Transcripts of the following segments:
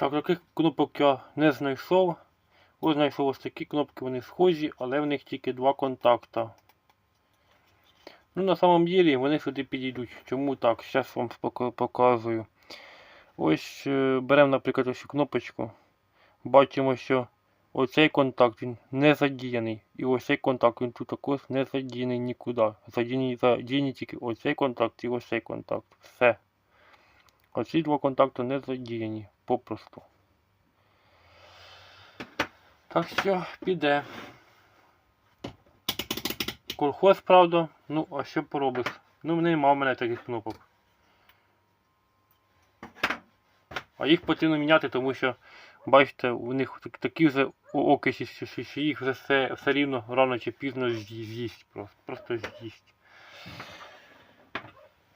Так, таких кнопок я не знайшов. Ось знайшов ось такі кнопки, вони схожі, але в них тільки два контакта. Ну, на самом деле вони сюди підійдуть. Чому так? Зараз вам показую. Ось е, беремо, наприклад, ось кнопочку. Бачимо, що оцей контакт він не задіяний. І ось цей контакт він тут також не задіяний нікуди. Задіяний тільки оцей контакт і ось цей контакт. Все. Оці два контакти не задіяні. Попросту. Так що піде. Колхоз, правда. Ну, а що поробиш? Ну, нема в мене таких кнопок. А їх потрібно міняти, тому що, бачите, у них такі вже окисі, що їх вже все, все рівно рано чи пізно з'їсть. Просто, просто з'їсть.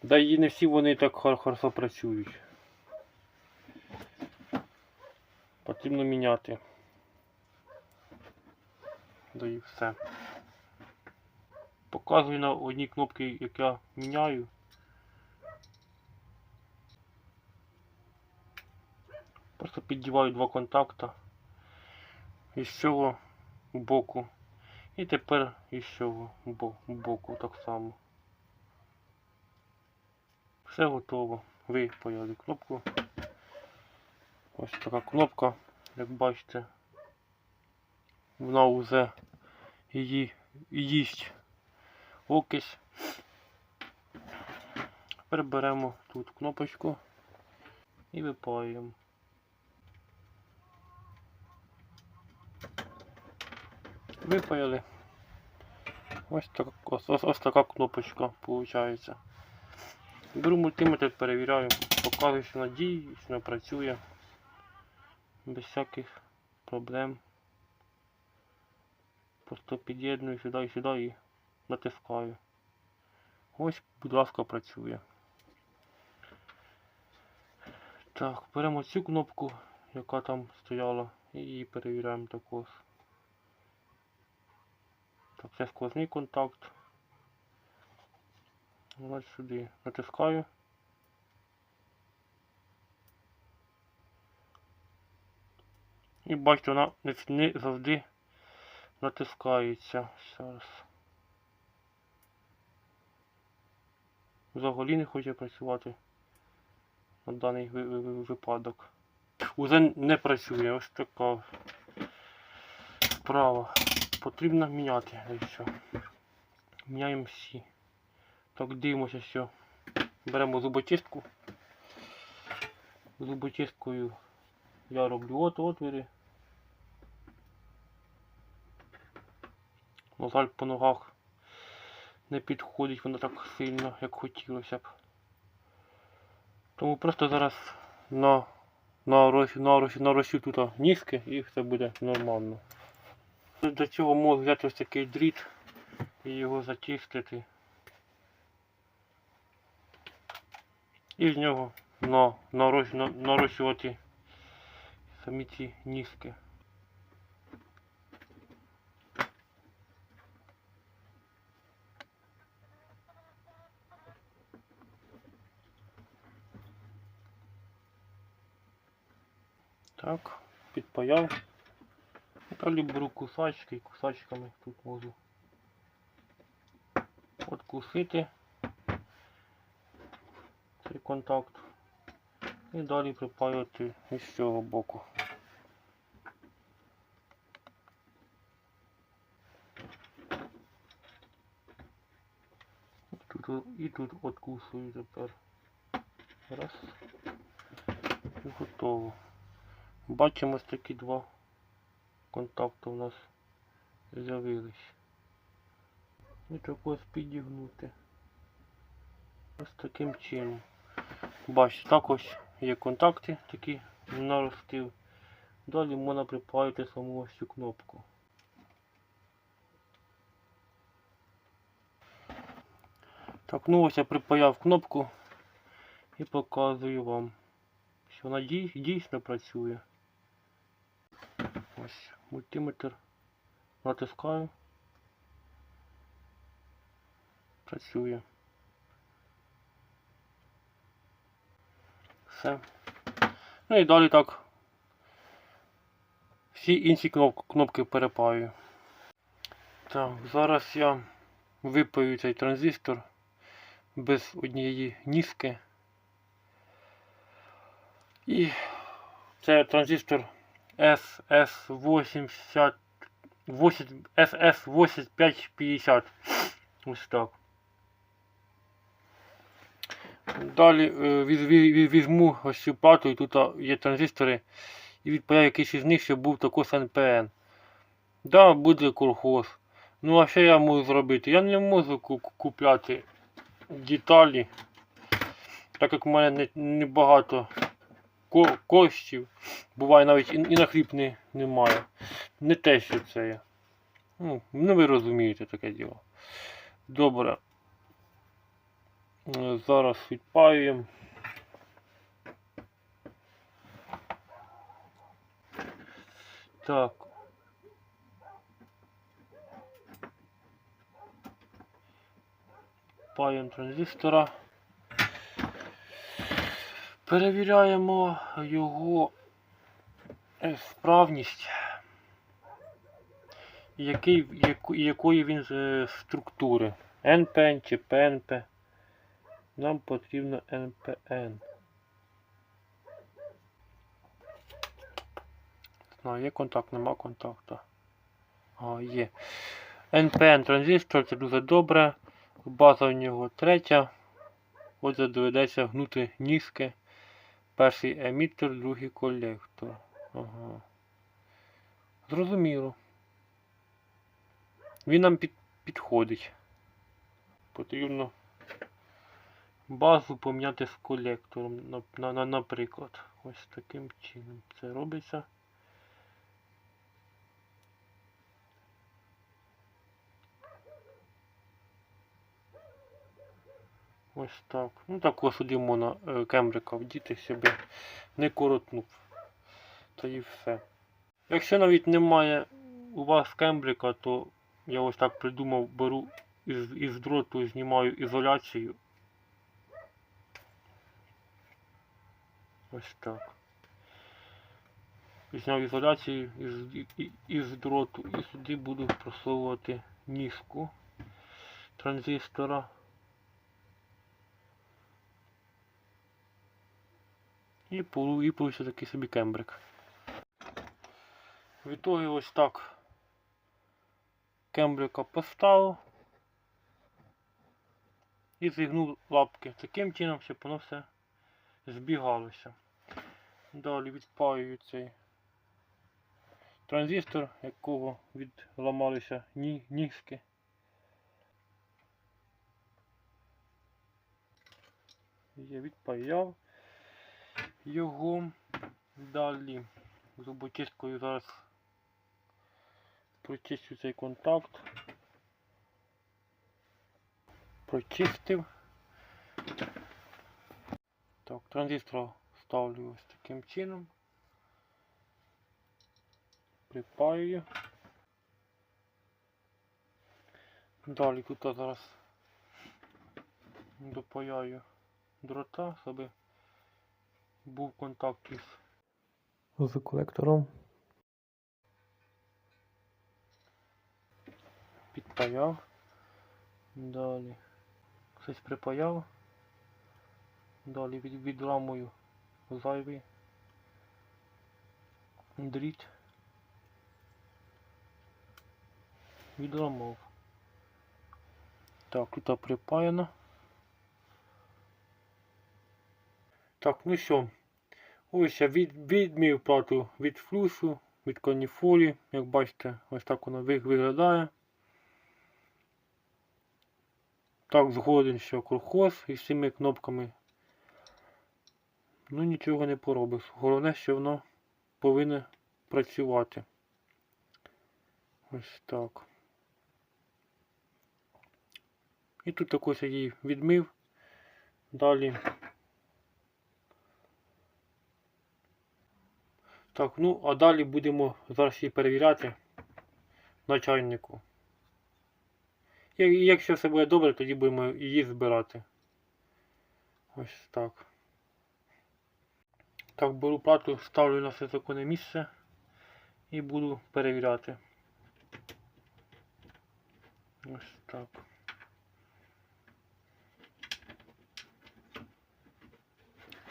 Да і не всі вони так хорошо працюють. Потрібно міняти. Да і все. Показую на одній кнопці, як я міняю. Просто піддіваю два контакта із цього боку. І тепер із цього боку так само. Все готово. Ви пояли кнопку. Ось така кнопка, як бачите. Вона вже її їсть окись. Тепер беремо тут кнопочку і випаюємо. Випаяли. Ось, так, ось, ось, ось така кнопочка виходить. Беру мультиметр, перевіряю, показую, що вона діє, що працює без всяких проблем. Просто під'єдную сюди і сюди і натискаю. Ось, будь ласка, працює. Так, беремо цю кнопку, яка там стояла, і її перевіряємо також. Так, це сквозний контакт. Ось сюди натискаю. І бачите, вона не, завжди натискається. Зараз. Взагалі не хоче працювати на даний ви- ви- ви- випадок. Уже не працює, ось така справа. Потрібно міняти. Міняємо всі. Так, дивимося, що беремо зуботистку. Зуботисткою я роблю от отвіри. На жаль, по ногах не підходить воно так сильно, як хотілося б. Тому просто зараз на нарощу, нарощу, тут ніжки і все буде нормально. До цього можу взяти ось такий дріт і його зачистити. І з нього на, нарощ, на, нарощувати самі ці ніжки. Так, підпаяв. Далі беру кусачки і кусачками тут можу откусити цей контакт і далі припаювати із цього боку. Тут, і тут откусую тепер. Раз. І готово. Бачимо ось такі два контакти у нас з'явились. І також підігнути. Ось таким чином. Бачите, також є контакти такі наростив. Далі можна припаяти саму ось цю кнопку. Так, ну ось я припаяв кнопку і показую вам, що вона дійсно працює. Ось мультиметр. Натискаю. Працює. Все. Ну і далі так всі інші кнопки перепаю. Так, зараз я випаю цей транзистор без однієї ніжки. І це транзистор SS80 SS8550. Ось так. Далі е, віз- віз- віз- візьму ось цю плату, і тут є транзистори, і відпаяю якийсь із них, щоб був також НПН. Да, буде колхоз. Ну а що я можу зробити? Я не можу ку- ку- купляти деталі, так як в мене не, не коштів. Буває навіть і, і на хліб не, немає. Не те, що це є. Ну, ну ви розумієте таке діло. Добре. Е, Зараз відпаюємо. Так. Паємо транзистора. Перевіряємо його е, справність. Який, якої він е, структури. НПН чи ПНП. Нам потрібно НПН. Знаю, є контакт, нема контакту. А, є. НПН транзистор, це дуже добре. База в нього третя. Отже, доведеться гнути ніжки. Перший емітер, другий колектор. Ага. Зрозуміло. Він нам під, підходить. Потрібно базу поміняти з колектором, на, на, на, наприклад. Ось таким чином це робиться. Ось так. Ну також сюди можна е, кембрика вдіти, щоб не коротнув. Та і все. Якщо навіть немає у вас кембрика, то я ось так придумав, беру із, із дроту, знімаю ізоляцію. Ось так. Зняв ізоляцію із, із дроту і сюди буду просовувати ніжку транзистора. І получиться такий собі кембрик. В ітогі ось так кембрика поставив і зігнув лапки таким чином, щоб воно все збігалося. Далі відпаюю цей транзистор, якого відламалися ні, ніжки. Я відпаяв його далі зубочисткою зараз прочищу цей контакт. Прочистив. Так, транзистор ставлю ось таким чином. Припаюю. Далі тут зараз допаяю дрота, щоб був контакт із з колектором. Підпаяв. Далі. Щось припаяв. Далі від, відламую зайвий дріт. Відламав. Так, тут припаяно. Так, ну що, ось я від, відмів плату від флюсу, від каніфолі. Як бачите, ось так воно виглядає. Так, згоден, що колхоз із цими кнопками. Ну нічого не поробиш. Головне, що воно повинно працювати. Ось так. І тут також я її відмив. Далі. Так, ну а далі будемо зараз її перевіряти начальнику. І якщо все буде добре, тоді будемо її збирати. Ось так. Так, беру плату, ставлю на все законне місце і буду перевіряти. Ось так.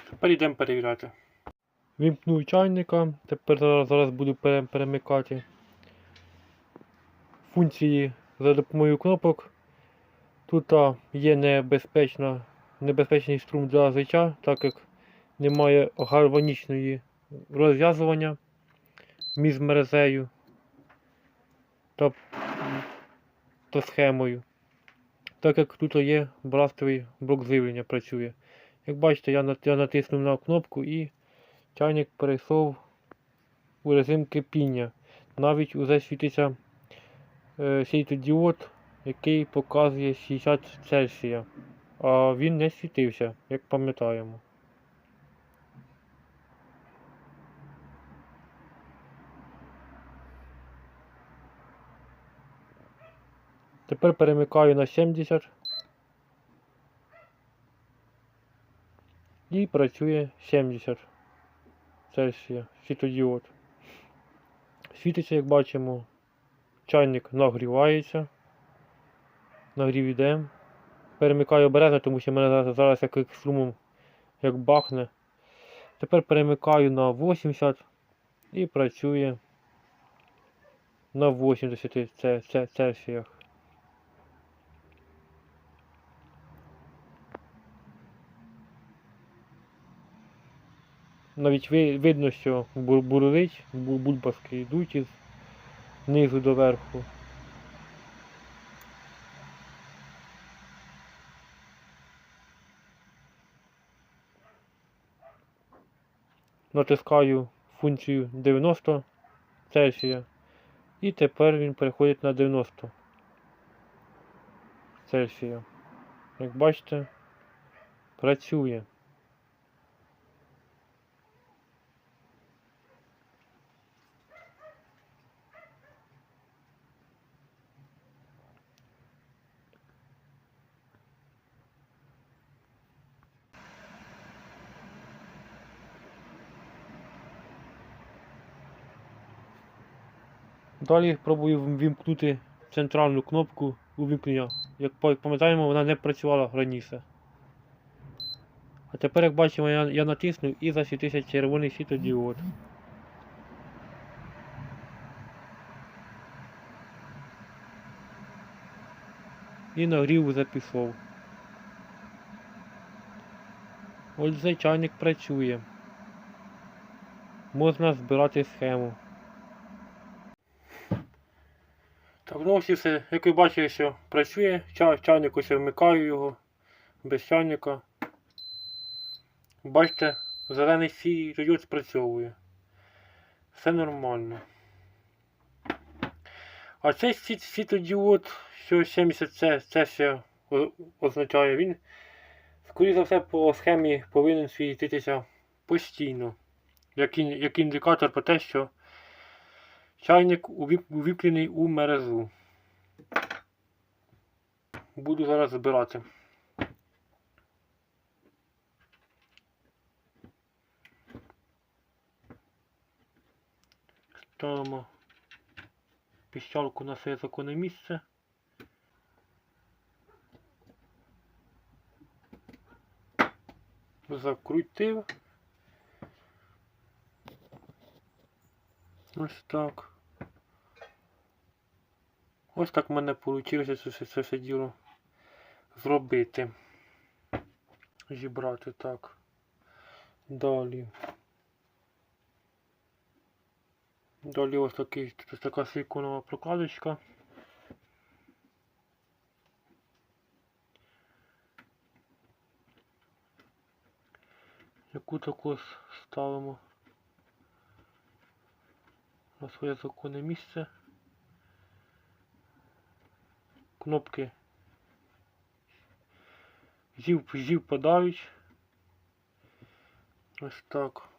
Тепер йдемо перевіряти. Вімкнув чайника, тепер зараз, зараз буду перемикати функції за допомогою кнопок. Тут є небезпечна, небезпечний струм для звича, так як немає гармонічної розв'язування між мерезею та, та схемою. Так як тут є брастовий блок живлення працює. Як бачите, я, я натиснув на кнопку і чайник перейшов у режим кипіння. Навіть уже світиться е, світлодіод, який показує 60 Цельсія. А він не світився, як пам'ятаємо. Тепер перемикаю на 70. І працює 70 Цельсія світодіод. Світиться, як бачимо, чайник нагрівається. Нагрів іде. Перемикаю обережно, тому що мене зараз, зараз як струмом як бахне. Тепер перемикаю на 80 і працює на 80 це, це, Цельсіях. Навіть видно, що бур- бурлить, бу- бульбашки йдуть із низу до верху. Натискаю функцію 90 Цельсія. І тепер він переходить на 90 Цельсія. Як бачите, працює. Далі пробую вімкнути центральну кнопку увімкнення. Як пам'ятаємо, вона не працювала раніше. А тепер, як бачимо, я, я натиснув і засвітився червоний світодіод. І нагрів. Ось цей чайник працює. Можна збирати схему. Ну все. Як ви бачите, що працює, Ча- чайник ось вмикаю його без чайника. Бачите, зелений світлодіод спрацьовує. Все нормально. А цей світ- світлодіод, що 70 це, це ще означає, він, скоріше за все, по схемі повинен світитися постійно. Як, ін- як індикатор про те, що Чайник увіп- увіплений у мережу. Буду зараз збирати. Ставимо піщалку на своє законне місце. Закрутив. Ось так. Ось так в мене вийшло це, це все діло зробити. Зібрати так. Далі. Далі ось такий, ось така силиконова прокладочка. Яку також ставимо на своє законне місце. Кнопки зів, зів подають. Ось так.